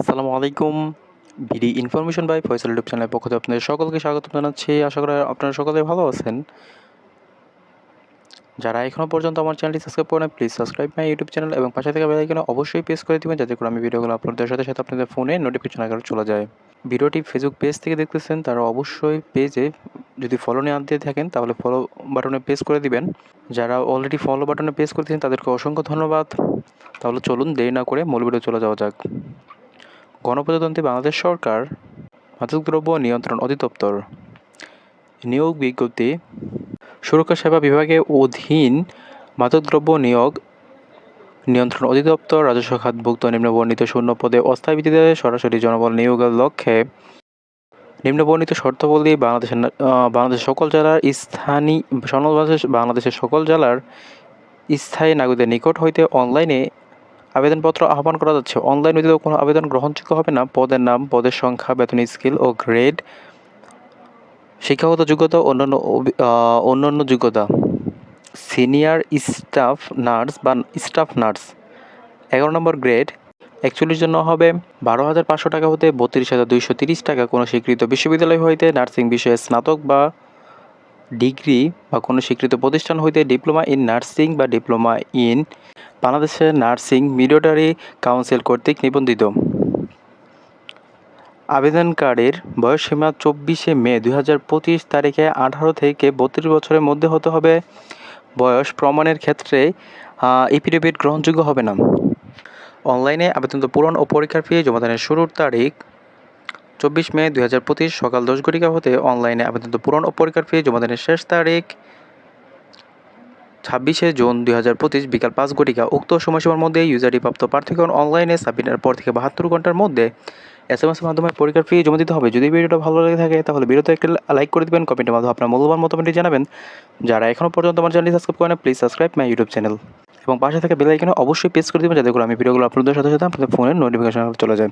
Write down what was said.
আসসালামু আলাইকুম। ভিডি ইনফরমেশন বাই ফয়সাল ইউটিউব চ্যানেলের পক্ষ থেকে আপনাদের সকলকে স্বাগত জানাচ্ছি। আশা করি আপনারা সকলে ভালো আছেন। যারা এখনও পর্যন্ত আমার চ্যানেলটি সাবস্ক্রাইব করেন please subscribe my YouTube channel এবং পাশে থেকে বেল আইকনে অবশ্যই প্রেস করে দিবেন যাতে করে আমি ভিডিওগুলো আপলোড সাথে সাথে আপনাদের ফোনে নোটিফিকেশন আকারে চলে যায়। ভিডিওটি ফেসবুক পেজ থেকে দেখতেছেন, তারা অবশ্যই পেজে যদি ফলো নিয়ে আনতে থাকেন, তাহলে ফলো বাটনে প্রেস করে দিবেন। যারা অলরেডি ফলো বাটনে প্রেস করেছেন, তাদেরকে অসংখ্য ধন্যবাদ। তাহলে চলুন দেরি না করে মূল ভিডিও চলে যাওয়া যাক। গণপ্রজাতন্ত্রী বাংলাদেশ সরকার, মাদকদ্রব্য নিয়ন্ত্রণ অধিদপ্তর। নিয়োগ বিজ্ঞপ্তি, সুরক্ষা সেবা বিভাগের অধীন মাদকদ্রব্য নিয়োগ নিয়ন্ত্রণ অধিদপ্তর, রাজস্ব খাতভুক্ত নিম্নবর্ণিত শূন্য পদে অস্থায়ী ভিত্তিতে সরাসরি জনবল নিয়োগের লক্ষ্যে নিম্নবর্ণিত শর্তাবলী বাংলাদেশের বাংলাদেশের সকল জেলার স্থানীয় বাংলাদেশের সকল জেলার স্থায়ী নাগরিকদের নিকট হইতে অনলাইনে আবেদনপত্র আহ্বান করা যাচ্ছে। অনলাইন ব্যতীত কোনো আবেদন গ্রহণযোগ্য হবে না। পদের নাম, পদের সংখ্যা, বেতন, স্কিল ও গ্রেড, শিক্ষাগত যোগ্যতা, অন্যান্য অন্যান্য যোগ্যতা। সিনিয়র স্টাফ নার্স বা স্টাফ নার্স। এগারো নম্বর গ্রেড, একচল্লিশ জন্য হবে, বারো হাজার পাঁচশো টাকা হতে বত্রিশ হাজার দুইশো তিরিশ টাকা। কোনো স্বীকৃত বিশ্ববিদ্যালয় হইতে নার্সিং বিষয়ে স্নাতক বা ডিগ্রি বা কোনো স্বীকৃত প্রতিষ্ঠান হইতে ডিপ্লোমা ইন নার্সিং বা ডিপ্লোমা ইন বাংলাদেশের নার্সিং মিডিওটারি কাউন্সিল কর্তৃক নিবন্ধিত। আবেদনকারীর বয়সসীমা চব্বিশে মে দুই হাজার পঁচিশ তারিখে আঠারো থেকে বত্রিশ বছরের মধ্যে হতে হবে। বয়স প্রমাণের ক্ষেত্রে এপিডেভিট গ্রহণযোগ্য হবে না। অনলাইনে আবেদন পূরণ ও পরীক্ষার ফি জমাদানের শুরুর তারিখ চব্বিশ মে দুই হাজার পঁচিশ সকাল দশ ঘটিকা হতে অনলাইনে আবেদন পূরণ ও পরীক্ষার ফি জমাদানের শেষ তারিখ ছাব্বিশে জুন দুই হাজার পঁচিশ বিকাল পাঁচ ঘটিকা। উক্ত সময়সীমার মধ্যে ইউজারটি প্রাপ্ত প্রার্থীগণ অনলাইনে সাবমিটের পর থেকে বাহাত্তর ঘণ্টার মধ্যে এস এম এসের মাধ্যমে পরীক্ষার ফি জমা দিতে হবে। যদি ভিডিওটা ভালো লেগে থাকে, তাহলে ভিডিওতে একটা লাইক করে দেবেন, কমেন্টের মাধ্যমে আপনার মূল্যবান মতামতটি জানাবেন। যারা এখনও পর্যন্ত আমার চ্যানেলটি সাবস্ক্রাইব করেন please subscribe my YouTube channel. এবং পাশে থেকে বেল অবশ্যই প্রেস করে দেবেন, যাতে করে আমি ভিডিওগুলো আপলোডের সাথে সাথে আপনাদের ফোনের নোটিফিকেশন চলে যায়।